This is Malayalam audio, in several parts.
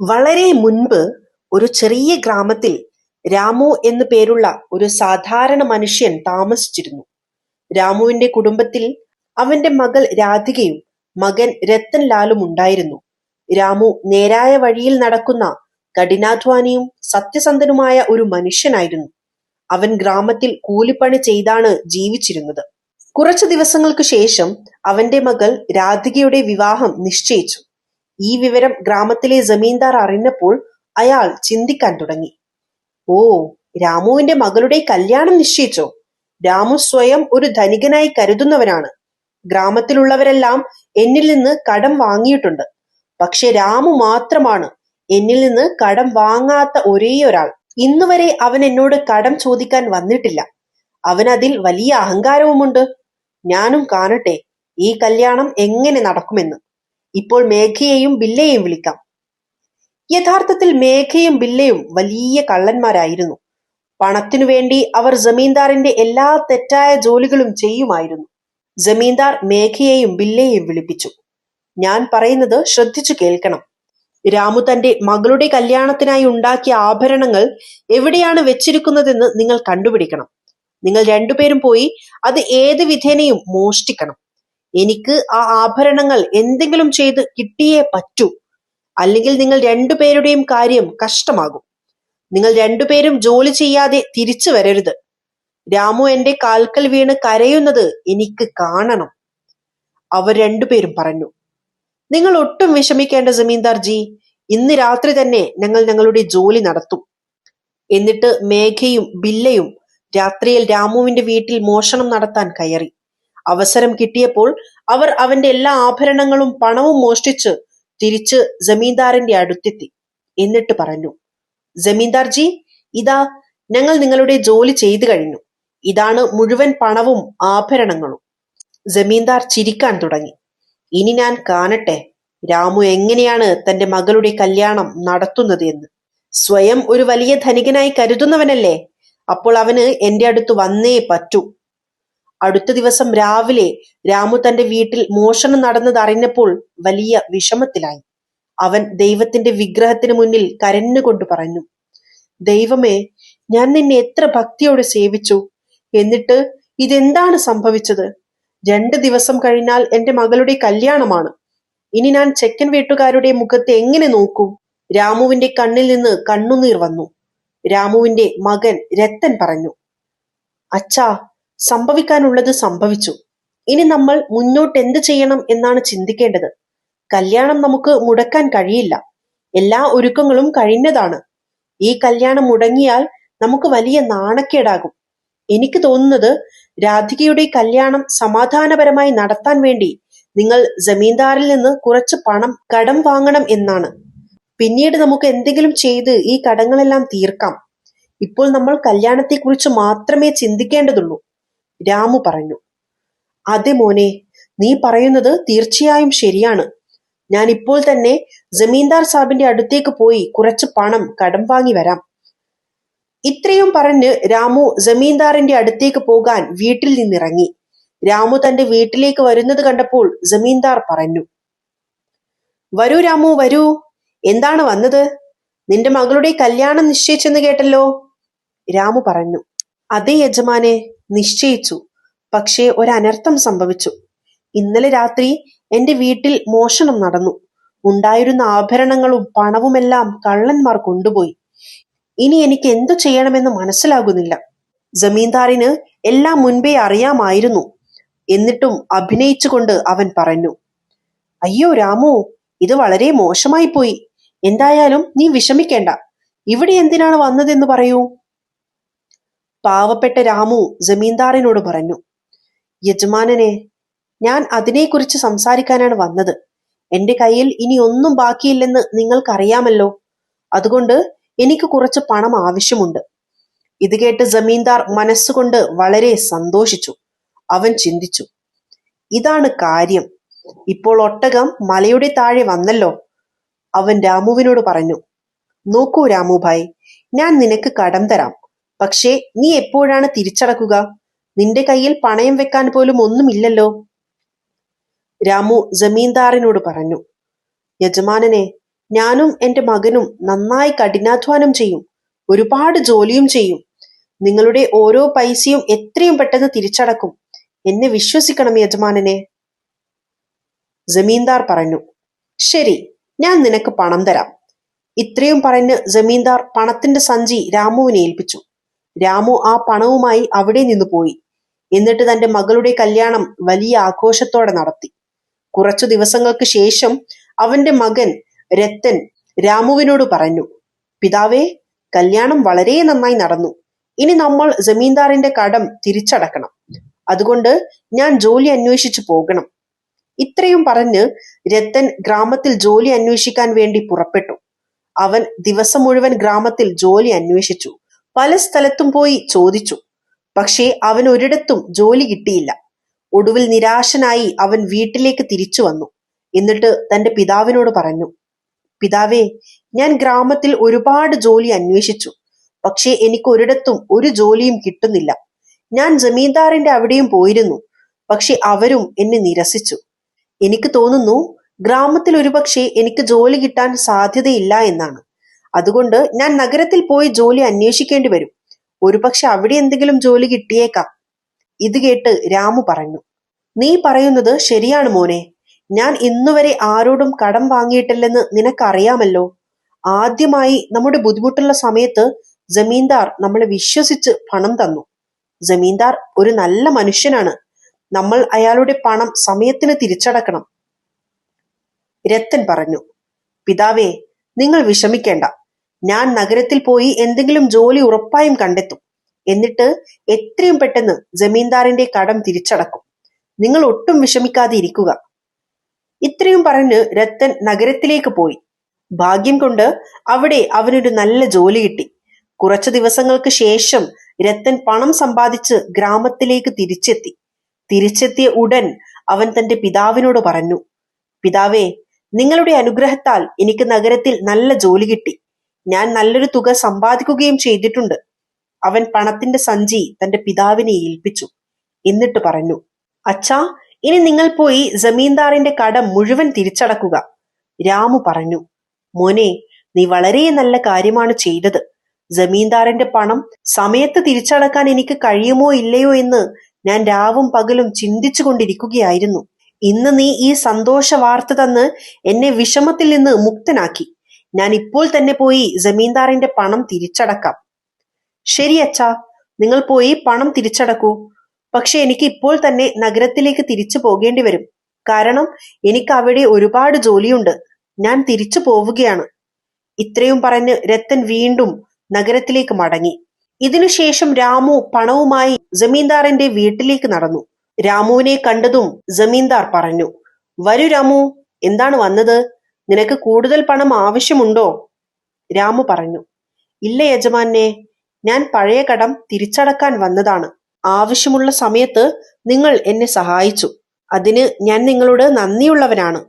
വളരെ മുൻപ് ഒരു ചെറിയ ഗ്രാമത്തിൽ രാമു എന്നു പേരുള്ള ഒരു സാധാരണ മനുഷ്യൻ താമസിച്ചിരുന്നു. രാമുവിന്റെ കുടുംബത്തിൽ അവന്റെ മകൾ രാധികയും മകൻ രത്തൻ ലാലും ഉണ്ടായിരുന്നു. രാമു നേരായ വഴിയിൽ നടക്കുന്ന കഠിനാധ്വാനിയും സത്യസന്ധനുമായ ഒരു മനുഷ്യനായിരുന്നു. അവൻ ഗ്രാമത്തിൽ കൂലിപ്പണി ചെയ്താണ് ജീവിച്ചിരുന്നത്. കുറച്ചു ദിവസങ്ങൾക്ക് ശേഷം അവന്റെ മകൾ രാധികയുടെ വിവാഹം നിശ്ചയിച്ചു. ഈ വിവരം ഗ്രാമത്തിലെ ജമീന്ദാർ അറിഞ്ഞപ്പോൾ അയാൾ ചിന്തിക്കാൻ തുടങ്ങി. ഓ രാമുവിന്റെ മകളുടെ കല്യാണം നിശ്ചയിച്ചോ? രാമു സ്വയം ഒരു ധനികനായി കരുതുന്നവനാണ്. ഗ്രാമത്തിലുള്ളവരെല്ലാം എന്നിൽ നിന്ന് കടം വാങ്ങിയിട്ടുണ്ട്. പക്ഷെ രാമു മാത്രമാണ് എന്നിൽ നിന്ന് കടം വാങ്ങാത്ത ഒരേ ഒരാൾ ഇന്നുവരെ അവൻ എന്നോട് കടം ചോദിക്കാൻ വന്നിട്ടില്ല. അവനതിൽ വലിയ അഹങ്കാരവുമുണ്ട്. ഞാനും കാണട്ടെ ഈ കല്യാണം എങ്ങനെ നടക്കുമെന്ന്. ഇപ്പോൾ മേഘയെയും ബില്ലയെയും വിളിക്കാം. യഥാർത്ഥത്തിൽ മേഘയും ബില്ലയും വലിയ കള്ളന്മാരായിരുന്നു. പണത്തിനു വേണ്ടി അവർ ജമീന്ദാറിന്റെ എല്ലാ തെറ്റായ ജോലികളും ചെയ്യുമായിരുന്നു. ജമീന്ദാർ മേഘയെയും ബില്ലയെയും വിളിപ്പിച്ചു. ഞാൻ പറയുന്നത് ശ്രദ്ധിച്ചു കേൾക്കണം. രാമു തന്റെ മകളുടെ കല്യാണത്തിനായി ഉണ്ടാക്കിയ ആഭരണങ്ങൾ എവിടെയാണ് വെച്ചിരിക്കുന്നതെന്ന് നിങ്ങൾ കണ്ടുപിടിക്കണം. നിങ്ങൾ രണ്ടുപേരും പോയി അത് ഏത് വിധേനയും മോഷ്ടിക്കണം. എനിക്ക് ആ ആഭരണങ്ങൾ എന്തെങ്കിലും ചെയ്ത് കിട്ടിയേ പറ്റൂ. അല്ലെങ്കിൽ നിങ്ങൾ രണ്ടുപേരുടെയും കാര്യം കഷ്ടമാകും. നിങ്ങൾ രണ്ടുപേരും ജോലി ചെയ്യാതെ തിരിച്ചു വരരുത്. രാമു എന്റെ കാൽക്കൽ വീണ് കരയുന്നത് എനിക്ക് കാണണം. അവർ രണ്ടുപേരും പറഞ്ഞു. നിങ്ങൾ ഒട്ടും വിഷമിക്കേണ്ട ജമീന്ദാർ ജി. ഇന്ന് രാത്രി തന്നെ ഞങ്ങൾ ഞങ്ങളുടെ ജോലി നടത്തും. എന്നിട്ട് മേഘയും ബില്ലയും രാത്രിയിൽ രാമുവിന്റെ വീട്ടിൽ മോഷണം നടത്താൻ കയറി. അവസരം കിട്ടിയപ്പോൾ അവർ അവന്റെ എല്ലാ ആഭരണങ്ങളും പണവും മോഷ്ടിച്ച് തിരിച്ച് ജമീന്ദാറിന്റെ അടുത്തെത്തി. എന്നിട്ട് പറഞ്ഞു. ജമീന്ദാർ ജി ഇതാ ഞങ്ങൾ നിങ്ങളുടെ ജോലി ചെയ്തു കഴിഞ്ഞു. ഇതാണ് മുഴുവൻ പണവും ആഭരണങ്ങളും. ജമീന്ദാർ ചിരിക്കാൻ തുടങ്ങി. ഇനി ഞാൻ കാണട്ടെ രാമു എങ്ങനെയാണ് തന്റെ മകളുടെ കല്യാണം നടത്തുന്നത് എന്ന്. സ്വയം ഒരു വലിയ ധനികനായി കരുതുന്നവനല്ലേ. അപ്പോൾ അവന് എന്റെ അടുത്ത് വന്നേ പറ്റൂ. അടുത്ത ദിവസം രാവിലെ രാമു തന്റെ വീട്ടിൽ മോഷണം നടന്നത് അറിഞ്ഞപ്പോൾ വലിയ വിഷമത്തിലായി. അവൻ ദൈവത്തിന്റെ വിഗ്രഹത്തിന് മുന്നിൽ കരഞ്ഞുകൊണ്ട് പറഞ്ഞു. ദൈവമേ ഞാൻ നിന്നെ എത്ര ഭക്തിയോടെ സേവിച്ചു. എന്നിട്ട് ഇതെന്താണ് സംഭവിച്ചത്. രണ്ട് ദിവസം കഴിഞ്ഞാൽ എന്റെ മകളുടെ കല്യാണമാണ്. ഇനി ഞാൻ ചെക്കൻ വീട്ടുകാരുടെ മുഖത്തെ എങ്ങനെ നോക്കും. രാമുവിന്റെ കണ്ണിൽ നിന്ന് കണ്ണുനീർ വന്നു. രാമുവിന്റെ മകൻ രത്തൻ പറഞ്ഞു. അച്ഛാ സംഭവിക്കാനുള്ളത് സംഭവിച്ചു. ഇനി നമ്മൾ മുന്നോട്ട് എന്ത് ചെയ്യണം എന്നാണ് ചിന്തിക്കേണ്ടത്. കല്യാണം നമുക്ക് മുടക്കാൻ കഴിയില്ല. എല്ലാ ഒരുക്കങ്ങളും കഴിഞ്ഞതാണ്. ഈ കല്യാണം മുടങ്ങിയാൽ നമുക്ക് വലിയ നാണക്കേടാകും. എനിക്ക് തോന്നുന്നത് രാധികയുടെ കല്യാണം സമാധാനപരമായി നടത്താൻ വേണ്ടി നിങ്ങൾ ജമീന്ദാറിൽ നിന്ന് കുറച്ച് പണം കടം വാങ്ങണം എന്നാണ്. പിന്നീട് നമുക്ക് എന്തെങ്കിലും ചെയ്ത് ഈ കടങ്ങളെല്ലാം തീർക്കാം. ഇപ്പോൾ നമ്മൾ കല്യാണത്തെക്കുറിച്ച് മാത്രമേ ചിന്തിക്കേണ്ടതുള്ളൂ. രാമു പറഞ്ഞു. അതെ മോനെ നീ പറയുന്നത് തീർച്ചയായും ശരിയാണ്. ഞാൻ ഇപ്പോൾ തന്നെ ജമീന്ദാർ സാബിന്റെ അടുത്തേക്ക് പോയി കുറച്ച് പണം കടം വാങ്ങി വരാം. ഇത്രയും പറഞ്ഞ് രാമു ജമീന്ദാറിന്റെ അടുത്തേക്ക് പോകാൻ വീട്ടിൽ നിന്നിറങ്ങി. രാമു തന്റെ വീട്ടിലേക്ക് വരുന്നത് കണ്ടപ്പോൾ ജമീന്ദാർ പറഞ്ഞു. വരൂ രാമു വരൂ. എന്താണ് വന്നത്. നിന്റെ മകളുടെ കല്യാണം നിശ്ചയിച്ചെന്ന് കേട്ടല്ലോ. രാമു പറഞ്ഞു. അതേ യജമാനെ നിശ്ചയിച്ചു. പക്ഷേ ഒരനർത്ഥം സംഭവിച്ചു. ഇന്നലെ രാത്രി എന്റെ വീട്ടിൽ മോഷണം നടന്നു. ഉണ്ടായിരുന്ന ആഭരണങ്ങളും പണവുമെല്ലാം കള്ളന്മാർ കൊണ്ടുപോയി. ഇനി എനിക്ക് എന്തു ചെയ്യണമെന്ന് മനസ്സിലാകുന്നില്ല. ജമീന്ദാറിന് എല്ലാം മുൻപേ അറിയാമായിരുന്നു. എന്നിട്ടും അഭിനയിച്ചുകൊണ്ട് അവൻ പറഞ്ഞു. അയ്യോ രാമു ഇത് വളരെ മോശമായി പോയി എന്തായാലും നീ വിഷമിക്കേണ്ട. ഇവിടെ എന്തിനാണ് വന്നതെന്ന് പറയൂ. പാവപ്പെട്ട രാമു ജമീന്ദാറിനോട് പറഞ്ഞു. യജമാനനെ ഞാൻ അതിനെക്കുറിച്ച് സംസാരിക്കാനാണ് വന്നത്. എന്റെ കയ്യിൽ ഇനി ഒന്നും ബാക്കിയില്ലെന്ന് നിങ്ങൾക്കറിയാമല്ലോ. അതുകൊണ്ട് എനിക്ക് കുറച്ച് പണം ആവശ്യമുണ്ട്. ഇത് കേട്ട് ജമീന്ദാർ മനസ്സുകൊണ്ട് വളരെ സന്തോഷിച്ചു. അവൻ ചിന്തിച്ചു. ഇതാണ് കാര്യം. ഇപ്പോൾ ഒട്ടകം മലയുടെ താഴെ വന്നല്ലോ. അവൻ രാമുവിനോട് പറഞ്ഞു. നോക്കൂ രാമുഭായ് ഞാൻ നിനക്ക് കടം തരാം. പക്ഷേ നീ എപ്പോഴാണ് തിരിച്ചടക്കുക. നിന്റെ കയ്യിൽ പണയം വെക്കാൻ പോലും ഒന്നുമില്ലല്ലോ. രാമു ജമീന്ദാറിനോട് പറഞ്ഞു. യജമാനനെ ഞാനും എന്റെ മകനും നന്നായി കഠിനാധ്വാനം ചെയ്യും ഒരുപാട് ജോലിയും ചെയ്യും നിങ്ങളുടെ ഓരോ പൈസയും എത്രയും പെട്ടെന്ന് തിരിച്ചടക്കും എന്നെ വിശ്വസിക്കണം യജമാനനെ ജമീന്ദാർ പറഞ്ഞു ശരി ഞാൻ നിനക്ക് പണം തരാം ഇത്രയും പറഞ്ഞ് ജമീന്ദാർ പണത്തിന്റെ സഞ്ചി രാമുവിനെ ഏൽപ്പിച്ചു രാമു ആ പണവുമായി അവിടെ നിന്ന് പോയി. എന്നിട്ട് തന്റെ മകളുടെ കല്യാണം വലിയ ആഘോഷത്തോടെ നടത്തി. കുറച്ചു ദിവസങ്ങൾക്ക് ശേഷം അവന്റെ മകൻ രത്തൻ രാമുവിനോട് പറഞ്ഞു പിതാവേ കല്യാണം വളരെ നന്നായി നടന്നു. ഇനി നമ്മൾ ജമീന്ദാറിന്റെ കടം തിരിച്ചടക്കണം. അതുകൊണ്ട് ഞാൻ ജോലി അന്വേഷിച്ചു പോകണം. ഇത്രയും പറഞ്ഞ് രത്തൻ ഗ്രാമത്തിൽ ജോലി അന്വേഷിക്കാൻ വേണ്ടി പുറപ്പെട്ടു. അവൻ ദിവസം മുഴുവൻ ഗ്രാമത്തിൽ ജോലി അന്വേഷിച്ചു. പല സ്ഥലത്തും പോയി ചോദിച്ചു. പക്ഷേ അവൻ ഒരിടത്തും ജോലി കിട്ടിയില്ല. ഒടുവിൽ നിരാശനായി അവൻ വീട്ടിലേക്ക് തിരിച്ചു വന്നു. എന്നിട്ട് തന്റെ പിതാവിനോട് പറഞ്ഞു പിതാവേ ഞാൻ ഗ്രാമത്തിൽ ഒരുപാട് ജോലി അന്വേഷിച്ചു. പക്ഷേ എനിക്ക് ഒരിടത്തും ഒരു ജോലിയും കിട്ടുന്നില്ല. ഞാൻ ജമീന്ദാറിന്റെ അവിടെയും പോയിരുന്നു. പക്ഷെ അവരും എന്നെ നിരസിച്ചു. എനിക്ക് തോന്നുന്നു ഗ്രാമത്തിൽ ഒരുപക്ഷെ എനിക്ക് ജോലി കിട്ടാൻ സാധ്യതയില്ല എന്നാണ്. അതുകൊണ്ട് ഞാൻ നഗരത്തിൽ പോയി ജോലി അന്വേഷിക്കേണ്ടി വരും. ഒരുപക്ഷെ അവിടെ എന്തെങ്കിലും ജോലി കിട്ടിയേക്കാം. ഇത് കേട്ട് രാമു പറഞ്ഞു. നീ പറയുന്നത് ശരിയാണ് മോനെ. ഞാൻ ഇന്നുവരെ ആരോടും കടം വാങ്ങിയിട്ടില്ലെന്ന് നിനക്കറിയാമല്ലോ. ആദ്യമായി നമ്മുടെ ബുദ്ധിമുട്ടുള്ള സമയത്ത് ജമീന്ദാർ നമ്മളെ വിശ്വസിച്ച് പണം തന്നു. ജമീന്ദാർ ഒരു നല്ല മനുഷ്യനാണ്. നമ്മൾ അയാളുടെ പണം സമയത്തിന് തിരിച്ചടക്കണം. രത്തൻ പറഞ്ഞു. പിതാവേ നിങ്ങൾ വിഷമിക്കേണ്ട. ഞാൻ നഗരത്തിൽ പോയി എന്തെങ്കിലും ജോലി ഉറപ്പായും കണ്ടെത്തും. എന്നിട്ട് എത്രയും പെട്ടെന്ന് ജമീന്ദാറിന്റെ കടം തിരിച്ചടക്കും. നിങ്ങൾ ഒട്ടും വിഷമിക്കാതെ ഇരിക്കുക. ഇത്രയും പറഞ്ഞ് രത്തൻ നഗരത്തിലേക്ക് പോയി. ഭാഗ്യം കൊണ്ട് അവിടെ അവനൊരു നല്ല ജോലി കിട്ടി. കുറച്ചു ദിവസങ്ങൾക്ക് ശേഷം രത്തൻ പണം സമ്പാദിച്ച് ഗ്രാമത്തിലേക്ക് തിരിച്ചെത്തി. തിരിച്ചെത്തിയ ഉടൻ അവൻ തന്റെ പിതാവിനോട് പറഞ്ഞു പിതാവേ നിങ്ങളുടെ അനുഗ്രഹത്താൽ എനിക്ക് നഗരത്തിൽ നല്ല ജോലി കിട്ടി. ഞാൻ നല്ലൊരു തുക സമ്പാദിക്കുകയും ചെയ്തിട്ടുണ്ട്. അവൻ പണത്തിന്റെ സഞ്ചി തന്റെ പിതാവിനെ ഏൽപ്പിച്ചു. എന്നിട്ട് പറഞ്ഞു അച്ഛാ ഇനി നിങ്ങൾ പോയി ജമീന്ദാറിന്റെ കടം മുഴുവൻ തിരിച്ചടക്കുക. രാമു പറഞ്ഞു മോനെ നീ വളരെ നല്ല കാര്യമാണ് ചെയ്തത്. ജമീന്ദാറിന്റെ പണം സമയത്ത് തിരിച്ചടക്കാൻ എനിക്ക് കഴിയുമോ ഇല്ലയോ എന്ന് ഞാൻ രാവും പകലും ചിന്തിച്ചു കൊണ്ടിരിക്കുകയായിരുന്നു ഇന്ന് നീ ഈ സന്തോഷ വാർത്ത തന്ന് എന്നെ വിഷമത്തിൽ നിന്ന് മുക്തനാക്കി. ഞാൻ ഇപ്പോൾ തന്നെ പോയി ജമീന്ദാറിന്റെ പണം തിരിച്ചടക്കാം. ശരി അച്ഛാ നിങ്ങൾ പോയി പണം തിരിച്ചടക്കൂ. പക്ഷെ എനിക്ക് ഇപ്പോൾ തന്നെ നഗരത്തിലേക്ക് തിരിച്ചു പോകേണ്ടി വരും. കാരണം എനിക്ക് അവിടെ ഒരുപാട് ജോലിയുണ്ട്. ഞാൻ തിരിച്ചു പോവുകയാണ്. ഇത്രയും പറഞ്ഞ് രത്തൻ വീണ്ടും നഗരത്തിലേക്ക് മടങ്ങി. ഇതിനുശേഷം രാമു പണവുമായി ജമീന്ദാറിന്റെ വീട്ടിലേക്ക് നടന്നു. രാമുവിനെ കണ്ടതും ജമീന്ദാർ പറഞ്ഞു വരൂ രാമു എന്താണ് വന്നത്? നിനക്ക് കൂടുതൽ പണം ആവശ്യമുണ്ടോ? രാമു പറഞ്ഞു. ഇല്ല യജമാനെ ഞാൻ പഴയ കടം തിരിച്ചടക്കാൻ വന്നതാണ്. ആവശ്യമുള്ള സമയത്ത് നിങ്ങൾ എന്നെ സഹായിച്ചു. അതിന് ഞാൻ നിങ്ങളോട് നന്ദിയുള്ളവനാണ്.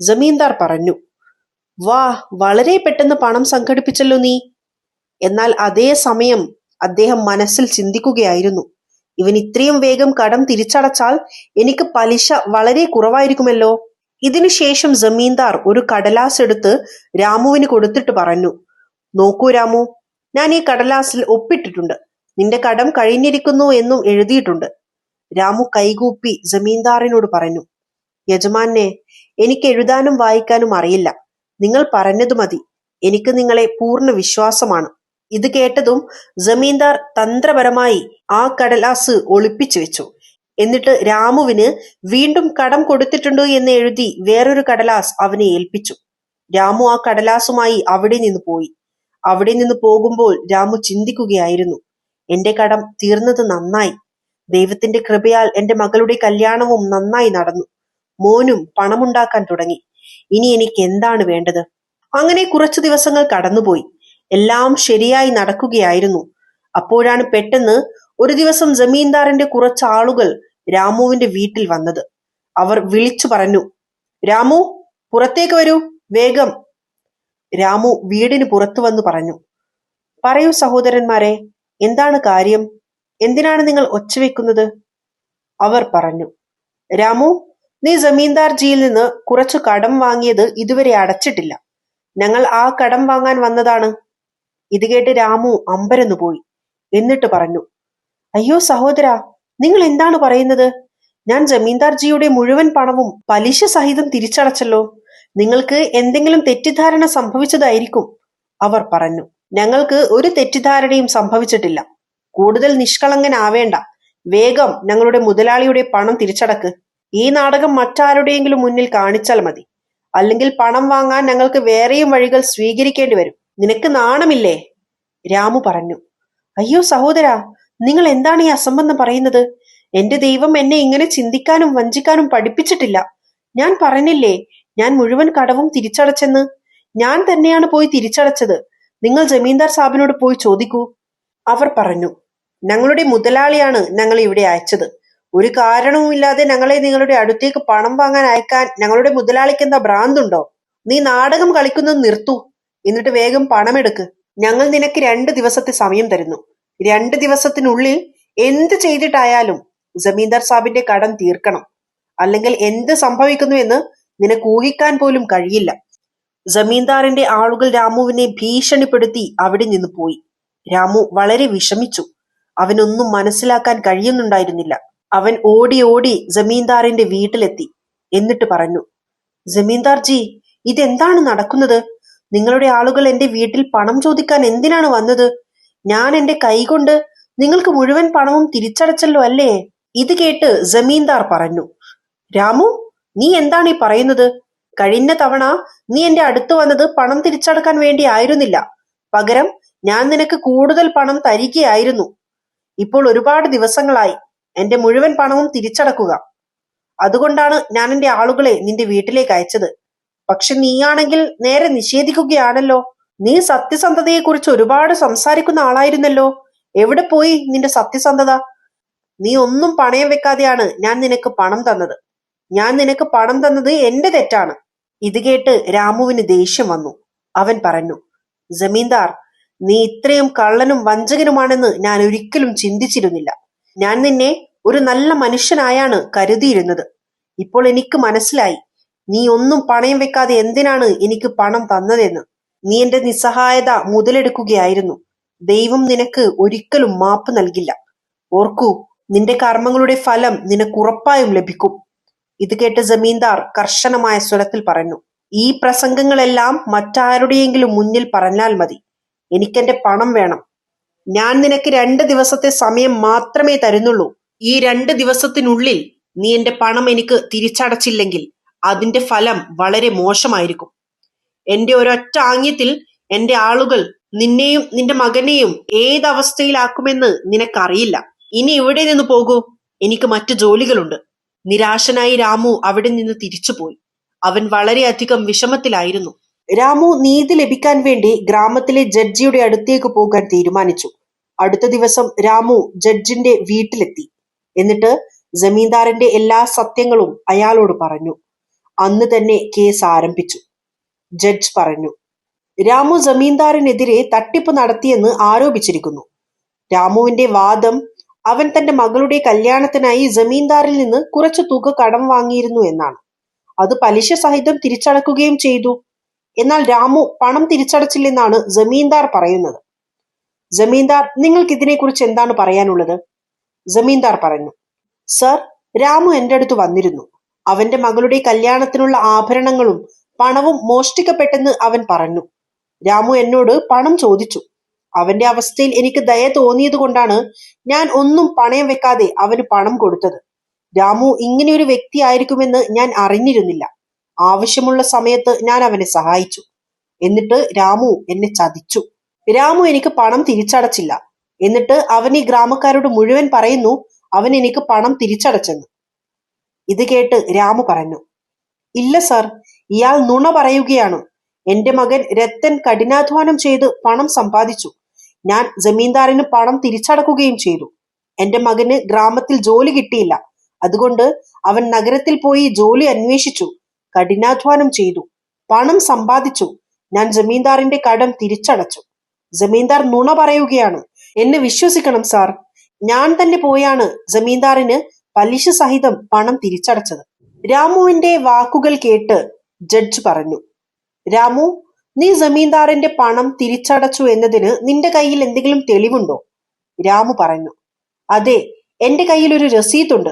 ജമീന്ദാർ പറഞ്ഞു. വാ വളരെ പെട്ടെന്ന് പണം സംഘടിപ്പിച്ചല്ലോ നീ. എന്നാൽ അതേ സമയം അദ്ദേഹം മനസ്സിൽ ചിന്തിക്കുകയായിരുന്നു. ഇവൻ ഇത്രയും വേഗം കടം തിരിച്ചടച്ചാൽ എനിക്ക് പലിശ വളരെ കുറവായിരിക്കുമല്ലോ. ഇതിനുശേഷം ജമീന്ദാർ ഒരു കടലാസ് എടുത്ത് രാമുവിന് കൊടുത്തിട്ട് പറഞ്ഞു നോക്കൂ രാമു ഞാൻ ഈ കടലാസിൽ ഒപ്പിട്ടിട്ടുണ്ട്. നിന്റെ കടം കഴിഞ്ഞിരിക്കുന്നു എന്നും എഴുതിയിട്ടുണ്ട്. രാമു കൈകൂപ്പി ജമീന്ദാറിനോട് പറഞ്ഞു യജമാനെ എനിക്ക് എഴുതാനും വായിക്കാനും അറിയില്ല. നിങ്ങൾ പറഞ്ഞതു മതി. എനിക്ക് നിങ്ങളെ പൂർണ വിശ്വാസമാണ്. ഇത് കേട്ടതും ജമീന്ദാർ തന്ത്രപരമായി ആ കടലാസ് ഒളിപ്പിച്ചു വെച്ചു. എന്നിട്ട് രാമുവിന് വീണ്ടും കടം കൊടുത്തിട്ടുണ്ട് എന്ന് എഴുതി വേറൊരു കടലാസ് അവനെ ഏൽപ്പിച്ചു. രാമു ആ കടലാസുമായി അവിടെ നിന്ന് പോയി. അവിടെ നിന്ന് പോകുമ്പോൾ രാമു ചിന്തിക്കുകയായിരുന്നു എന്റെ കടം തീർന്നത് നന്നായി. ദൈവത്തിന്റെ കൃപയാൽ എന്റെ മകളുടെ കല്യാണവും നന്നായി നടന്നു. മോനും പണമുണ്ടാക്കാൻ തുടങ്ങി. ഇനി എനിക്ക് എന്താണ് വേണ്ടത്? അങ്ങനെ കുറച്ചു ദിവസങ്ങൾ കടന്നുപോയി. എല്ലാം ശരിയായി നടക്കുകയായിരുന്നു. അപ്പോഴാണ് പെട്ടെന്ന് ഒരു ദിവസം ജമീന്ദാറിന്റെ കുറച്ച് ആളുകൾ രാമുവിന്റെ വീട്ടിൽ വന്നത്. അവർ വിളിച്ചു പറഞ്ഞു രാമു പുറത്തേക്ക് വരൂ വേഗം. രാമു വീടിന് പുറത്തു വന്നു പറഞ്ഞു പറയൂ സഹോദരന്മാരെ എന്താണ് കാര്യം? എന്തിനാണ് നിങ്ങൾ ഒച്ചവെക്കുന്നത് അവർ പറഞ്ഞു രാമു നീ ജമീന്ദാർജിയിൽ നിന്ന് കുറച്ചു കടം വാങ്ങിയത് ഇതുവരെ അടച്ചിട്ടില്ല. ഞങ്ങൾ ആ കടം വാങ്ങാൻ വന്നതാണ്. ഇത് കേട്ട് രാമു അമ്പരന്നു പോയി എന്നിട്ട് പറഞ്ഞു അയ്യോ സഹോദരാ നിങ്ങൾ എന്താണ് പറയുന്നത്? ഞാൻ ജമീന്ദാർജിയുടെ മുഴുവൻ പണവും പലിശ സഹിതം തിരിച്ചടച്ചല്ലോ. നിങ്ങൾക്ക് എന്തെങ്കിലും തെറ്റിദ്ധാരണ സംഭവിച്ചതായിരിക്കും അവർ പറഞ്ഞു. ഞങ്ങൾക്ക് ഒരു തെറ്റിദ്ധാരണയും സംഭവിച്ചിട്ടില്ല. കൂടുതൽ നിഷ്കളങ്കനാവേണ്ട. വേഗം ഞങ്ങളുടെ മുതലാളിയുടെ പണം തിരിച്ചടക്ക്. ഈ നാടകം മറ്റാരുടെയെങ്കിലും മുന്നിൽ കാണിച്ചാൽ മതി. അല്ലെങ്കിൽ പണം വാങ്ങാൻ ഞങ്ങൾക്ക് വേറെയും വഴികൾ സ്വീകരിക്കേണ്ടി വരും. നിനക്ക് നാണമില്ലേ? രാമു പറഞ്ഞു. അയ്യോ സഹോദരാ നിങ്ങൾ എന്താണ് ഈ അസംബന്ധം പറയുന്നത്? എന്റെ ദൈവം എന്നെ ഇങ്ങനെ ചിന്തിക്കാനും വഞ്ചിക്കാനും പഠിപ്പിച്ചിട്ടില്ല. ഞാൻ പറഞ്ഞില്ലേ ഞാൻ മുഴുവൻ കടവും തിരിച്ചടച്ചെന്ന്? ഞാൻ തന്നെയാണ് പോയി തിരിച്ചടച്ചത്. നിങ്ങൾ ജമീന്ദാർ സാബിനോട് പോയി ചോദിക്കൂ. അവർ പറഞ്ഞു ഞങ്ങളുടെ മുതലാളിയാണ് ഞങ്ങൾ ഇവിടെ അയച്ചത്. ഒരു കാരണവുമില്ലാതെ ഞങ്ങളെ നിങ്ങളുടെ അടുത്തേക്ക് പണം വാങ്ങാൻ അയക്കാൻ ഞങ്ങളുടെ മുതലാളിക്ക് എന്താ ഭ്രാന്തുണ്ടോ? നീ നാടകം കളിക്കുന്നത് നിർത്തു. എന്നിട്ട് വേഗം പണമെടുക്ക്. ഞങ്ങൾ നിനക്ക് രണ്ട് ദിവസത്തെ സമയം തരുന്നു. രണ്ട് ദിവസത്തിനുള്ളിൽ എന്ത് ചെയ്തിട്ടായാലും ജമീന്ദാർ സാബിന്റെ കടം തീർക്കണം. അല്ലെങ്കിൽ എന്ത് സംഭവിക്കുന്നു എന്ന് നിനക്ക് ഊഹിക്കാൻ പോലും കഴിയില്ല. ജമീന്ദാറിന്റെ ആളുകൾ രാമുവിനെ ഭീഷണിപ്പെടുത്തി അവിടെ നിന്ന് പോയി. രാമു വളരെ വിഷമിച്ചു. അവനൊന്നും മനസ്സിലാക്കാൻ കഴിയുന്നുണ്ടായിരുന്നില്ല. അവൻ ഓടി ഓടി ജമീന്ദാറിന്റെ വീട്ടിലെത്തി. എന്നിട്ട് പറഞ്ഞു ജമീന്ദാർ ജി ഇതെന്താണ് നടക്കുന്നത്? നിങ്ങളുടെ ആളുകൾ എന്റെ വീട്ടിൽ പണം ചോദിക്കാൻ എന്തിനാണ് വന്നത്? ഞാൻ എന്റെ കൈകൊണ്ട് നിങ്ങൾക്ക് മുഴുവൻ പണവും തിരിച്ചടച്ചല്ലോ അല്ലേ? ഇത് കേട്ട് ജമീന്ദാർ പറഞ്ഞു. രാമു നീ എന്താണ് ഈ പറയുന്നത്? കഴിഞ്ഞ തവണ നീ എന്റെ അടുത്ത് വന്നത് പണം തിരിച്ചടക്കാൻ വേണ്ടി ആയിരുന്നില്ല. പകരം ഞാൻ നിനക്ക് കൂടുതൽ പണം തരികയായിരുന്നു. ഇപ്പോൾ ഒരുപാട് ദിവസങ്ങളായി എന്റെ മുഴുവൻ പണവും തിരിച്ചടക്കുക. അതുകൊണ്ടാണ് ഞാൻ എന്റെ ആളുകളെ നിന്റെ വീട്ടിലേക്ക് അയച്ചത്. പക്ഷെ നീയാണെങ്കിൽ നേരെ നിഷേധിക്കുകയാണല്ലോ. നീ സത്യസന്ധതയെ കുറിച്ച് ഒരുപാട് സംസാരിക്കുന്ന ആളായിരുന്നല്ലോ. എവിടെ പോയി നിന്റെ സത്യസന്ധത? നീ ഒന്നും പണയം വെക്കാതെയാണ് ഞാൻ നിനക്ക് പണം തന്നത്. ഞാൻ നിനക്ക് പണം തന്നത് എന്റെ തെറ്റാണ്. ഇത് കേട്ട് രാമുവിന് ദേഷ്യം വന്നു. അവൻ പറഞ്ഞു ജമീന്ദാർ നീ ഇത്രയും കള്ളനും വഞ്ചകനുമാണെന്ന് ഞാൻ ഒരിക്കലും ചിന്തിച്ചിരുന്നില്ല. ഞാൻ നിന്നെ ഒരു നല്ല മനുഷ്യനായാണ് കരുതിയിരുന്നത്. ഇപ്പോൾ എനിക്ക് മനസ്സിലായി. നീ ഒന്നും പണയം വെക്കാതെ എന്തിനാണ് എനിക്ക് പണം തന്നതെന്ന്. നീ എന്റെ നിസ്സഹായത മുതലെടുക്കുകയായിരുന്നു. ദൈവം നിനക്ക് ഒരിക്കലും മാപ്പ് നൽകില്ല. ഓർക്കൂ നിന്റെ കർമ്മങ്ങളുടെ ഫലം നിനക്ക് ഉറപ്പായും ലഭിക്കും. ഇത് കേട്ട് ജമീന്ദാർ കർശനമായ സ്വരത്തിൽ പറഞ്ഞു ഈ പ്രസംഗങ്ങളെല്ലാം മറ്റാരുടെയെങ്കിലും മുന്നിൽ പറഞ്ഞാൽ മതി. എനിക്കെന്റെ പണം വേണം. ഞാൻ നിനക്ക് രണ്ട് ദിവസത്തെ സമയം മാത്രമേ തരുന്നുള്ളൂ. ഈ രണ്ട് ദിവസത്തിനുള്ളിൽ നീ എന്റെ പണം എനിക്ക് തിരിച്ചടച്ചില്ലെങ്കിൽ അതിന്റെ ഫലം വളരെ മോശമായിരിക്കും. എന്റെ ഒരൊറ്റ ആംഗ്യത്തിൽ എന്റെ ആളുകൾ നിന്നെയും നിന്റെ മകനെയും ഏതവസ്ഥയിലാക്കുമെന്ന് നിനക്കറിയില്ല. ഇനി ഇവിടെ നിന്ന് പോകൂ? എനിക്ക് മറ്റു ജോലികളുണ്ട്. നിരാശനായി രാമു അവിടെ നിന്ന് തിരിച്ചുപോയി. അവൻ വളരെയധികം വിഷമത്തിലായിരുന്നു. രാമു നീതി ലഭിക്കാൻ വേണ്ടി ഗ്രാമത്തിലെ ജഡ്ജിയുടെ അടുത്തേക്ക് പോകാൻ തീരുമാനിച്ചു. അടുത്ത ദിവസം രാമു ജഡ്ജിന്റെ വീട്ടിലെത്തി. എന്നിട്ട് ജമീന്ദാറിന്റെ എല്ലാ സത്യങ്ങളും അയാളോട് പറഞ്ഞു. അന്ന് തന്നെ കേസ് ആരംഭിച്ചു. ജഡ്ജ് പറഞ്ഞു. രാമു ജമീന്ദാറിനെതിരെ തട്ടിപ്പ് നടത്തിയെന്ന് ആരോപിച്ചിരിക്കുന്നു. രാമുവിന്റെ വാദം അവൻ തന്റെ മകളുടെ കല്യാണത്തിനായി ജമീന്ദാറിൽ നിന്ന് കുറച്ചു തുക കടം വാങ്ങിയിരുന്നു എന്നാണ്. അത് പലിശ സഹിതം തിരിച്ചടക്കുകയും ചെയ്തു. എന്നാൽ രാമു പണം തിരിച്ചടച്ചില്ലെന്നാണ് ജമീന്ദാർ പറയുന്നത്. ജമീന്ദാർ നിങ്ങൾക്ക് ഇതിനെക്കുറിച്ച് എന്താണ് പറയാനുള്ളത്? ജമീന്ദാർ പറഞ്ഞു സർ രാമു എന്റെ അടുത്ത് വന്നിരുന്നു. അവന്റെ മകളുടെ കല്യാണത്തിനുള്ള ആഭരണങ്ങളും പണവും മോഷ്ടിക്കപ്പെട്ടെന്ന് അവൻ പറഞ്ഞു. രാമു എന്നോട് പണം ചോദിച്ചു. അവന്റെ അവസ്ഥയിൽ എനിക്ക് ദയ തോന്നിയത് കൊണ്ടാണ് ഞാൻ ഒന്നും പണയം വെക്കാതെ അവന് പണം കൊടുത്തത്. രാമു ഇങ്ങനെയൊരു വ്യക്തി ആയിരിക്കുമെന്ന് ഞാൻ അറിഞ്ഞിരുന്നില്ല. ആവശ്യമുള്ള സമയത്ത് ഞാൻ അവനെ സഹായിച്ചു. എന്നിട്ട് രാമു എന്നെ ചതിച്ചു. രാമു എനിക്ക് പണം തിരിച്ചടച്ചില്ല. എന്നിട്ട് അവൻ ഈ ഗ്രാമക്കാരോട് മുഴുവൻ പറയുന്നു അവൻ എനിക്ക് പണം തിരിച്ചടച്ചെന്ന്. ഇത് കേട്ട് രാമു പറഞ്ഞു. ഇല്ല സർ ഇയാൾ നുണ പറയുകയാണ്. എന്റെ മകൻ രത്തൻ കഠിനാധ്വാനം ചെയ്ത് പണം സമ്പാദിച്ചു. ഞാൻ ജമീന്ദാറിന് പണം തിരിച്ചടക്കുകയും ചെയ്തു. എന്റെ മകന് ഗ്രാമത്തിൽ ജോലി കിട്ടിയില്ല. അതുകൊണ്ട് അവൻ നഗരത്തിൽ പോയി ജോലി അന്വേഷിച്ചു കഠിനാധ്വാനം ചെയ്തു പണം സമ്പാദിച്ചു. ഞാൻ ജമീന്ദാറിന്റെ കടം തിരിച്ചടച്ചു. ജമീന്ദാർ നുണ പറയുകയാണ്. എന്നെ വിശ്വസിക്കണം സാർ. ഞാൻ തന്നെ പോയാണ് ജമീന്ദാറിന് പലിശ സഹിതം പണം തിരിച്ചടച്ചത്. രാമുവിന്റെ വാക്കുകൾ കേട്ട് ജഡ്ജ് പറഞ്ഞു. രാമു നീ ജമീന്ദാറിന്റെ പണം തിരിച്ചടച്ചു എന്നതിന് നിന്റെ കയ്യിൽ എന്തെങ്കിലും തെളിവുണ്ടോ? രാമു പറഞ്ഞു. അതെ എന്റെ കയ്യിൽ ഒരു രസീതുണ്ട്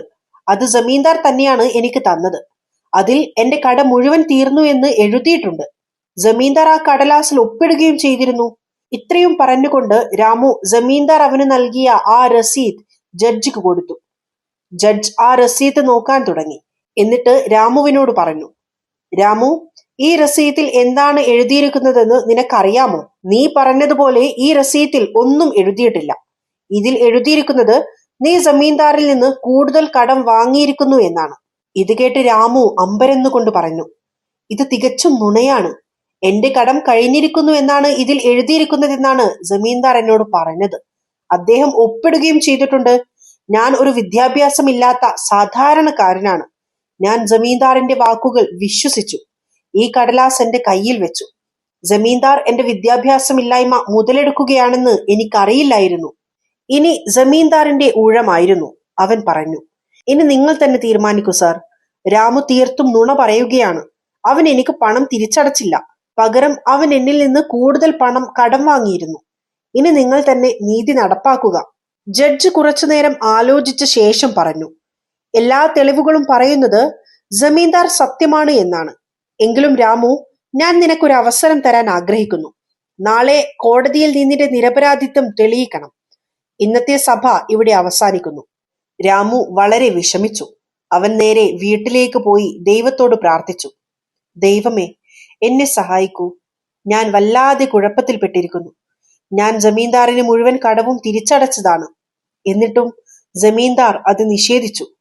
അത് ജമീന്ദാർ തന്നെയാണ് എനിക്ക് തന്നത്. അതിൽ എന്റെ കട മുഴുവൻ തീർന്നു എന്ന് എഴുതിയിട്ടുണ്ട്. ജമീന്ദാർ ആ കടലാസിൽ ഒപ്പിടുകയും ചെയ്തിരുന്നു. ഇത്രയും പറഞ്ഞുകൊണ്ട് രാമു ജമീന്ദാർ അവന് നൽകിയ ആ രസീത് ജഡ്ജിക്ക് കൊടുത്തു. ജഡ്ജ് ആ രസീത് നോക്കാൻ തുടങ്ങി. എന്നിട്ട് രാമുവിനോട് പറഞ്ഞു. രാമു ഈ രസീത്തിൽ എന്താണ് എഴുതിയിരിക്കുന്നതെന്ന് നിനക്കറിയാമോ? നീ പറഞ്ഞതുപോലെ ഈ രസീത്തിൽ ഒന്നും എഴുതിയിട്ടില്ല. ഇതിൽ എഴുതിയിരിക്കുന്നത് നീ ജമീന്ദാറിൽ നിന്ന് കൂടുതൽ കടം വാങ്ങിയിരിക്കുന്നു എന്നാണ്. ഇത് കേട്ട് രാമു അമ്പരന്നുകൊണ്ട് പറഞ്ഞു. ഇത് തികച്ചും നുണയാണ്. എന്റെ കടം കഴിഞ്ഞിരിക്കുന്നു എന്നാണ് ഇതിൽ എഴുതിയിരിക്കുന്നതെന്നാണ് ജമീന്ദാർ എന്നോട് പറഞ്ഞത്. അദ്ദേഹം ഒപ്പിടുകയും ചെയ്തിട്ടുണ്ട്. ഞാൻ ഒരു വിദ്യാഭ്യാസമില്ലാത്ത സാധാരണക്കാരനാണ്. ഞാൻ ജമീന്ദാറിന്റെ വാക്കുകൾ വിശ്വസിച്ചു. ഈ കടലാസ് എന്റെ കയ്യിൽ വെച്ചു. ജമീന്ദാർ എന്റെ വിദ്യാഭ്യാസമില്ലായ്മ മുതലെടുക്കുകയാണെന്ന് എനിക്കറിയില്ലായിരുന്നു. ഇനി ജമീന്ദാറിന്റെ ഊഴമായിരുന്നു അവൻ പറഞ്ഞു. ഇനി നിങ്ങൾ തന്നെ തീരുമാനിക്കൂ സാർ. രാമു തീർത്തും നുണ പറയുകയാണ്. അവൻ എനിക്ക് പണം തിരിച്ചടച്ചില്ല. പകരം അവൻ എന്നിൽ നിന്ന് കൂടുതൽ പണം കടം വാങ്ങിയിരുന്നു. ഇനി നിങ്ങൾ തന്നെ നീതി നടപ്പാക്കുക. ജഡ്ജ് കുറച്ചുനേരം ആലോചിച്ച ശേഷം പറഞ്ഞു. എല്ലാ തെളിവുകളും പറയുന്നത് ജമീന്ദാർ സത്യമാണ് എന്നാണ്. എങ്കിലും രാമു ഞാൻ നിനക്കൊരു അവസരം തരാൻ ആഗ്രഹിക്കുന്നു. നാളെ കോടതിയിൽ നിന്നിന്റെ നിരപരാധിത്വം തെളിയിക്കണം. ഇന്നത്തെ സഭ ഇവിടെ അവസാനിക്കുന്നു. രാമു വളരെ വിഷമിച്ചു. അവൻ നേരെ വീട്ടിലേക്ക് പോയി ദൈവത്തോട് പ്രാർത്ഥിച്ചു. ദൈവമേ എന്നെ സഹായിക്കൂ. ഞാൻ വല്ലാതെ കുഴപ്പത്തിൽപ്പെട്ടിരിക്കുന്നു. ഞാൻ ജമീന്ദാറിന് മുഴുവൻ കടവും തിരിച്ചടച്ചതാണ്. എന്നിട്ടും ജമീന്ദാർ അത് നിഷേധിച്ചു.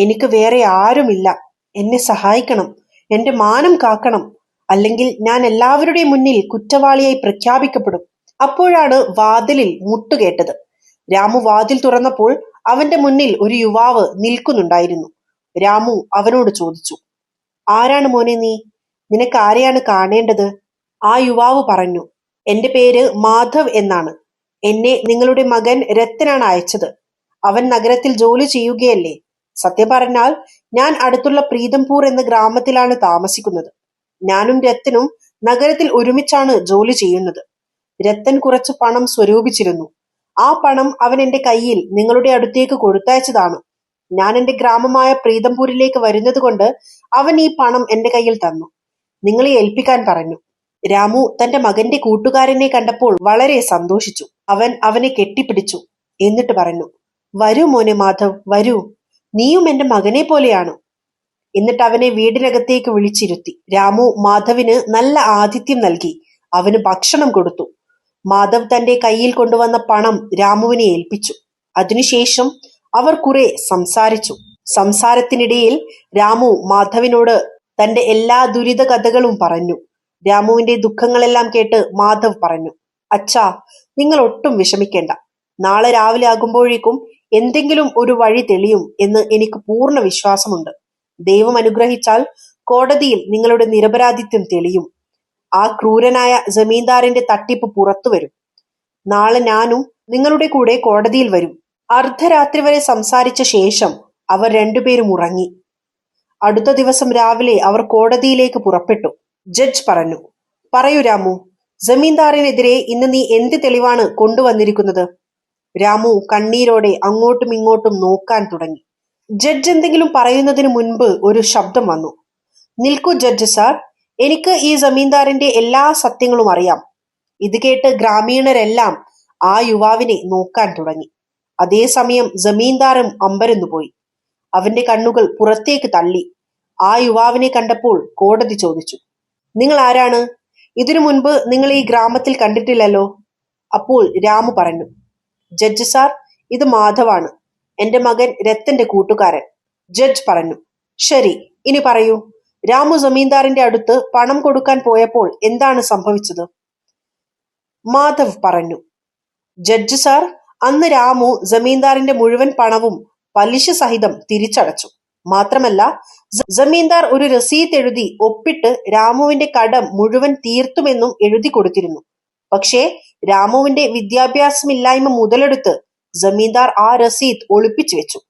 എനിക്ക് വേറെ ആരുമില്ല. എന്നെ സഹായിക്കണം. എന്റെ മാനം കാക്കണം. അല്ലെങ്കിൽ ഞാൻ എല്ലാവരുടെയും മുന്നിൽ കുറ്റവാളിയായി പ്രഖ്യാപിക്കപ്പെടും. അപ്പോഴാണ് വാതിലിൽ മുട്ടുകേട്ടത് രാമു വാതിൽ തുറന്നപ്പോൾ അവന്റെ മുന്നിൽ ഒരു യുവാവ് നിൽക്കുന്നുണ്ടായിരുന്നു. രാമു അവനോട് ചോദിച്ചു ആരാണ് മോനെ നീ? നിനക്ക് ആരെയാണ് കാണേണ്ടത്? ആ യുവാവ് പറഞ്ഞു എന്റെ പേര് മാധവ് എന്നാണ്. എന്നെ നിങ്ങളുടെ മകൻ രത്തനാണ് അയച്ചത്. അവൻ നഗരത്തിൽ ജോലി ചെയ്യുകയല്ലേ? സത്യം പറഞ്ഞാൽ ഞാൻ അടുത്തുള്ള പ്രീതംപൂർ എന്ന ഗ്രാമത്തിലാണ് താമസിക്കുന്നത്. ഞാനും രത്തനും നഗരത്തിൽ ഒരുമിച്ചാണ് ജോലി ചെയ്യുന്നത്. രത്തൻ കുറച്ച് പണം സ്വരൂപിച്ചിരുന്നു. ആ പണം അവൻ എന്റെ കയ്യിൽ നിങ്ങളുടെ അടുത്തേക്ക് കൊടുത്തയച്ചതാണ്. ഞാൻ എന്റെ ഗ്രാമമായ പ്രീതംപൂരിലേക്ക് വരുന്നത് കൊണ്ട് അവൻ ഈ പണം എന്റെ കയ്യിൽ തന്നു. നിങ്ങളെ ഏൽപ്പിക്കാൻ പറഞ്ഞു. രാമു തന്റെ മകന്റെ കൂട്ടുകാരനെ കണ്ടപ്പോൾ വളരെ സന്തോഷിച്ചു. അവൻ അവനെ കെട്ടിപ്പിടിച്ചു. എന്നിട്ട് പറഞ്ഞു വരൂ മോനെ മാധവ് വരൂ. നീയും എന്റെ മകനെ പോലെയാണ്? എന്നിട്ട് അവനെ വീടിനകത്തേക്ക് വിളിച്ചിരുത്തി. രാമു മാധവിന് നല്ല ആതിഥ്യം നൽകി. അവന് ഭക്ഷണം കൊടുത്തു. മാധവ് തന്റെ കയ്യിൽ കൊണ്ടുവന്ന പണം രാമുവിനെ ഏൽപ്പിച്ചു. അതിനുശേഷം അവർ കുറെ സംസാരിച്ചു. സംസാരത്തിനിടയിൽ രാമു മാധവിനോട് തന്റെ എല്ലാ ദുരിത കഥകളും പറഞ്ഞു. രാമുവിന്റെ ദുഃഖങ്ങളെല്ലാം കേട്ട് മാധവ് പറഞ്ഞു അച്ഛാ നിങ്ങൾ ഒട്ടും വിഷമിക്കേണ്ട. നാളെ രാവിലെ ആകുമ്പോഴേക്കും എന്തെങ്കിലും ഒരു വഴി തെളിയും എന്ന് എനിക്ക് പൂർണ വിശ്വാസമുണ്ട്. ദൈവം അനുഗ്രഹിച്ചാൽ കോടതിയിൽ നിങ്ങളുടെ നിരപരാധിത്വം തെളിയും. ആ ക്രൂരനായ ജമീന്ദാറിന്റെ തട്ടിപ്പ് പുറത്തു വരും. നാളെ ഞാനും നിങ്ങളുടെ കൂടെ കോടതിയിൽ വരും. അർദ്ധരാത്രി വരെ സംസാരിച്ച ശേഷം അവർ രണ്ടുപേരും ഉറങ്ങി. അടുത്ത ദിവസം രാവിലെ അവർ കോടതിയിലേക്ക് പുറപ്പെട്ടു. ജഡ്ജ് പറഞ്ഞു പറയൂ രാമു ജമീന്ദാറിനെതിരെ ഇന്ന് നീ എന്ത് തെളിവാണ് കൊണ്ടുവന്നിരിക്കുന്നത്? രാമു കണ്ണീരോടെ അങ്ങോട്ടും ഇങ്ങോട്ടും നോക്കാൻ തുടങ്ങി. ജഡ്ജ് എന്തെങ്കിലും പറയുന്നതിന് മുൻപ് ഒരു ശബ്ദം വന്നു. നിൽക്കൂ ജഡ്ജ് സാർ എനിക്ക് ഈ ജമീന്ദാറിന്റെ എല്ലാ സത്യങ്ങളും അറിയാം. ഇത് കേട്ട് ഗ്രാമീണരെല്ലാം ആ യുവാവിനെ നോക്കാൻ തുടങ്ങി. അതേസമയം ജമീന്ദാറും അമ്പരന്നു പോയി. അവന്റെ കണ്ണുകൾ പുറത്തേക്ക് തള്ളി. ആ യുവാവിനെ കണ്ടപ്പോൾ കോടതി ചോദിച്ചു. നിങ്ങൾ ആരാണ്? ഇതിനു മുൻപ് നിങ്ങൾ ഈ ഗ്രാമത്തിൽ കണ്ടിട്ടില്ലല്ലോ? അപ്പോൾ രാമു പറഞ്ഞു. ജഡ്ജ് സാർ ഇത് മാധവാണ്. എന്റെ മകൻ രത്തന്റെ കൂട്ടുകാരൻ. ജഡ്ജ് പറഞ്ഞു ശരി ഇനി പറയൂ. രാമു ജമീന്ദാറിന്റെ അടുത്ത് പണം കൊടുക്കാൻ പോയപ്പോൾ എന്താണ് സംഭവിച്ചത്? മാധവ് പറഞ്ഞു ജഡ്ജ് സാർ അന്ന് രാമു ജമീന്ദാറിന്റെ മുഴുവൻ പണവും പലിശ സഹിതം തിരിച്ചടച്ചു. മാത്രമല്ല ജമീന്ദാർ ഒരു രസീത് എഴുതി ഒപ്പിട്ട് രാമുവിന്റെ കടം മുഴുവൻ തീർത്തുമെന്നും എഴുതി കൊടുത്തിരുന്നു. പക്ഷേ രാമുവിന്റെ വിദ്യാഭ്യാസമില്ലായ്മ മുതലെടുത്ത് ജമീന്ദാർ ആ രസീത് ഒളിപ്പിച്ചു വെച്ചു.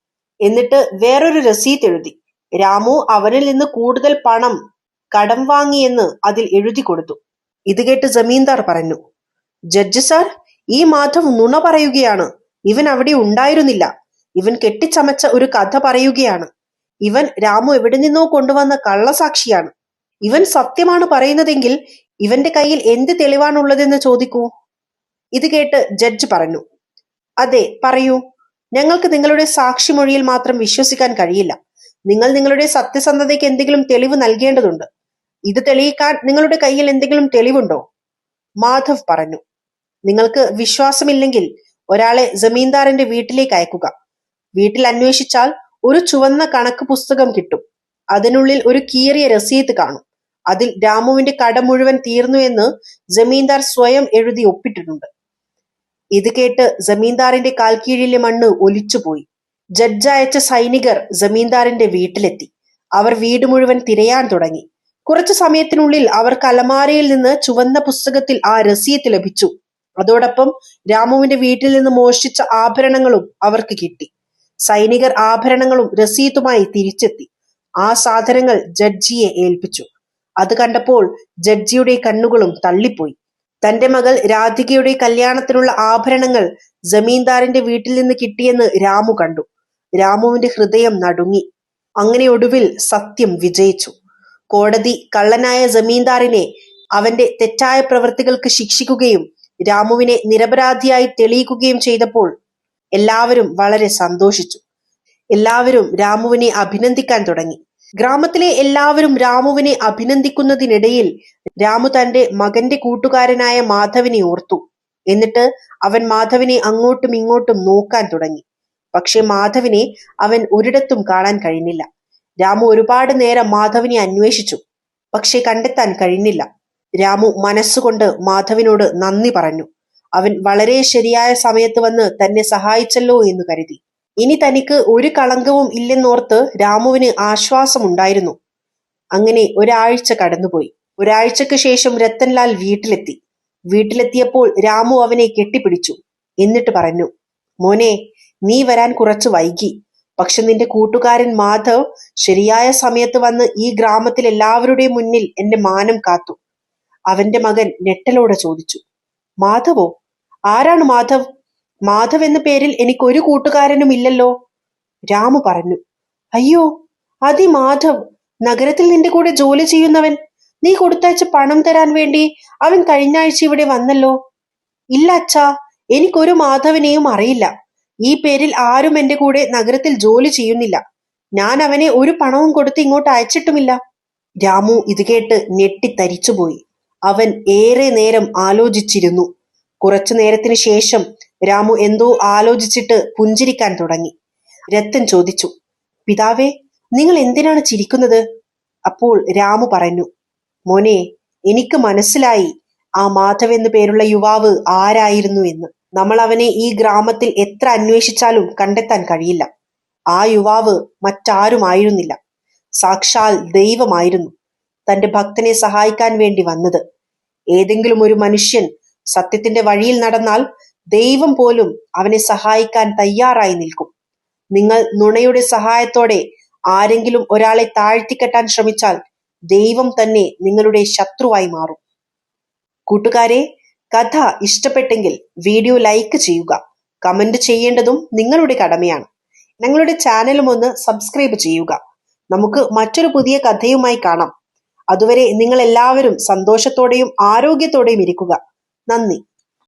എന്നിട്ട് വേറൊരു രസീത് എഴുതി. രാമു അവനിൽ നിന്ന് കൂടുതൽ പണം കടം വാങ്ങിയെന്ന് അതിൽ എഴുതി കൊടുത്തു. ഇത് കേട്ട് ജമീന്ദാർ പറഞ്ഞു ജഡ്ജ് സാർ ഈ മാധവ് നുണ പറയുകയാണ്. ഇവൻ അവിടെ ഉണ്ടായിരുന്നില്ല. ഇവൻ കെട്ടിച്ചമച്ച ഒരു കഥ പറയുകയാണ്. ഇവൻ രാമു എവിടെ നിന്നോ കൊണ്ടുവന്ന കള്ളസാക്ഷിയാണ്. ഇവൻ സത്യമാണ് പറയുന്നതെങ്കിൽ ഇവന്റെ കയ്യിൽ എന്ത് തെളിവാണുള്ളതെന്ന് ചോദിക്കൂ? ഇത് കേട്ട് ജഡ്ജ് പറഞ്ഞു അതെ പറയൂ. ഞങ്ങൾക്ക് നിങ്ങളുടെ സാക്ഷിമൊഴിയിൽ മാത്രം വിശ്വസിക്കാൻ കഴിയില്ല. നിങ്ങൾ നിങ്ങളുടെ സത്യസന്ധതയ്ക്ക് എന്തെങ്കിലും തെളിവ് നൽകേണ്ടതുണ്ട്. ഇത് തെളിയിക്കാൻ നിങ്ങളുടെ കയ്യിൽ എന്തെങ്കിലും തെളിവുണ്ടോ? മാധവ് പറഞ്ഞു നിങ്ങൾക്ക് വിശ്വാസമില്ലെങ്കിൽ ഒരാളെ ജമീന്ദാറിന്റെ വീട്ടിലേക്ക് അയക്കുക. വീട്ടിൽ അന്വേഷിച്ചാൽ ഒരു ചുവന്ന കണക്ക് പുസ്തകം കിട്ടും. അതിനുള്ളിൽ ഒരു കീറിയ രസീത് കാണും. അതിൽ രാമുവിന്റെ കട മുഴുവൻ തീർന്നു എന്ന് ജമീന്ദാർ സ്വയം എഴുതി ഒപ്പിട്ടിട്ടുണ്ട്. ഇത് കേട്ട് ജമീന്ദാറിന്റെ കാൽക്കീഴിലെ മണ്ണ് ഒലിച്ചുപോയി. ജഡ്ജ് അയച്ച സൈനികർ ജമീന്ദാറിന്റെ വീട്ടിലെത്തി. അവർ വീട് മുഴുവൻ തിരയാൻ തുടങ്ങി. കുറച്ചു സമയത്തിനുള്ളിൽ അവർക്ക് അലമാരയിൽ നിന്ന് ചുവന്ന പുസ്തകത്തിൽ ആ രസീത്ത് ലഭിച്ചു. അതോടൊപ്പം രാമുവിന്റെ വീട്ടിൽ നിന്ന് മോഷ്ടിച്ച ആഭരണങ്ങളും അവർക്ക് കിട്ടി. സൈനികർ ആഭരണങ്ങളും രസീതുമായി തിരിച്ചെത്തി. ആ സാധനങ്ങൾ ജഡ്ജിയെ ഏൽപ്പിച്ചു. അത് കണ്ടപ്പോൾ ജഡ്ജിയുടെ കണ്ണുകളും തള്ളിപ്പോയി. തന്റെ മകൾ രാധികയുടെ കല്യാണത്തിനുള്ള ആഭരണങ്ങൾ ജമീന്ദാറിന്റെ വീട്ടിൽ നിന്ന് കിട്ടിയെന്ന് രാമു കണ്ടു. രാമുവിന്റെ ഹൃദയം നടുങ്ങി. അങ്ങനെ ഒടുവിൽ സത്യം വിജയിച്ചു. കോടതി കള്ളനായ ജമീന്ദാറിനെ അവന്റെ തെറ്റായ പ്രവൃത്തികൾക്ക് ശിക്ഷിക്കുകയും രാമുവിനെ നിരപരാധിയായി തെളിയിക്കുകയും ചെയ്തപ്പോൾ എല്ലാവരും വളരെ സന്തോഷിച്ചു. എല്ലാവരും രാമുവിനെ അഭിനന്ദിക്കാൻ തുടങ്ങി. ഗ്രാമത്തിലെ എല്ലാവരും രാമുവിനെ അഭിനന്ദിക്കുന്നതിനിടയിൽ രാമു തന്റെ മകന്റെ കൂട്ടുകാരനായ മാധവിനെ ഓർത്തു. എന്നിട്ട് അവൻ മാധവിനെ അങ്ങോട്ടും ഇങ്ങോട്ടും നോക്കാൻ തുടങ്ങി. പക്ഷെ മാധവിനെ അവൻ ഒരിടത്തും കാണാൻ കഴിഞ്ഞില്ല. രാമു ഒരുപാട് നേരം മാധവിനെ അന്വേഷിച്ചു. പക്ഷെ കണ്ടെത്താൻ കഴിഞ്ഞില്ല. രാമു മനസ്സുകൊണ്ട് മാധവിനോട് നന്ദി പറഞ്ഞു. അവൻ വളരെ ശരിയായ സമയത്ത് വന്ന് തന്നെ സഹായിച്ചല്ലോ എന്ന് കരുതി. ഇനി തനിക്ക് ഒരു കളങ്കവും ഇല്ലെന്നോർത്ത് രാമുവിന് ആശ്വാസമുണ്ടായിരുന്നു. അങ്ങനെ ഒരാഴ്ച കടന്നുപോയി. ഒരാഴ്ചക്ക് ശേഷം രത്തൻലാൽ വീട്ടിലെത്തി. വീട്ടിലെത്തിയപ്പോൾ രാമു അവനെ കെട്ടിപ്പിടിച്ചു. എന്നിട്ട് പറഞ്ഞു മോനെ നീ വരാൻ കുറച്ച് വൈകി. പക്ഷെ നിന്റെ കൂട്ടുകാരൻ മാധവ് ശരിയായ സമയത്ത് വന്ന് ഈ ഗ്രാമത്തിൽ എല്ലാവരുടെയും മുന്നിൽ എന്റെ മാനം കാത്തു. അവന്റെ മകൻ ഞെട്ടലോടെ ചോദിച്ചു മാധവോ? ആരാണ് മാധവ്? മാധവ് എന്ന പേരിൽ എനിക്ക് ഒരു കൂട്ടുകാരനും ഇല്ലല്ലോ. രാമു പറഞ്ഞു അയ്യോ അതി മാധവ് നഗരത്തിൽ നിന്റെ കൂടെ ജോലി ചെയ്യുന്നവൻ. നീ കൊടുത്തയച്ച പണം തരാൻ വേണ്ടി അവൻ കഴിഞ്ഞ ആഴ്ച ഇവിടെ വന്നല്ലോ. ഇല്ല അച്ഛാ എനിക്കൊരു മാധവനെയും അറിയില്ല. ഈ പേരിൽ ആരും എന്റെ കൂടെ നഗരത്തിൽ ജോലി ചെയ്യുന്നില്ല. ഞാൻ അവനെ ഒരു പണവും കൊടുത്ത് ഇങ്ങോട്ട് അയച്ചിട്ടുമില്ല. രാമു ഇത് കേട്ട് ഞെട്ടിത്തരിച്ചുപോയി. അവൻ ഏറെ നേരം ആലോചിച്ചിരുന്നു. കുറച്ചു നേരത്തിന് ശേഷം രാമു എന്തോ ആലോചിച്ചിട്ട് പുഞ്ചിരിക്കാൻ തുടങ്ങി. രത്തൻ ചോദിച്ചു പിതാവേ നിങ്ങൾ എന്തിനാണ് ചിരിക്കുന്നത്? അപ്പോൾ രാമു പറഞ്ഞു മോനെ എനിക്ക് മനസ്സിലായി ആ മാധവ് എന്നു പേരുള്ള യുവാവ് ആരായിരുന്നു എന്ന്. നമ്മൾ അവനെ ഈ ഗ്രാമത്തിൽ എത്ര അന്വേഷിച്ചാലും കണ്ടെത്താൻ കഴിയില്ല. ആ യുവാവ് മറ്റാരുമായിരുന്നില്ല സാക്ഷാൽ ദൈവമായിരുന്നു തന്റെ ഭക്തനെ സഹായിക്കാൻ വേണ്ടി വന്നത്. ഏതെങ്കിലും ഒരു മനുഷ്യൻ സത്യത്തിന്റെ വഴിയിൽ നടന്നാൽ ദൈവം പോലും അവനെ സഹായിക്കാൻ തയ്യാറായി നിൽക്കും. നിങ്ങൾ നുണയുടെ സഹായത്തോടെ ആരെങ്കിലും ഒരാളെ താഴ്ത്തിക്കെട്ടാൻ ശ്രമിച്ചാൽ ദൈവം തന്നെ നിങ്ങളുടെ ശത്രുവായി മാറും. കൂട്ടുകാരെ കഥ ഇഷ്ടപ്പെട്ടെങ്കിൽ വീഡിയോ ലൈക്ക് ചെയ്യുക. കമന്റ് ചെയ്യേണ്ടതും നിങ്ങളുടെ കടമയാണ്. ഞങ്ങളുടെ ചാനലും ഒന്ന് സബ്സ്ക്രൈബ് ചെയ്യുക. നമുക്ക് മറ്റൊരു പുതിയ കഥയുമായി കാണാം. അതുവരെ നിങ്ങൾ എല്ലാവരും സന്തോഷത്തോടെയും ആരോഗ്യത്തോടെയും ഇരിക്കുക. നന്ദി.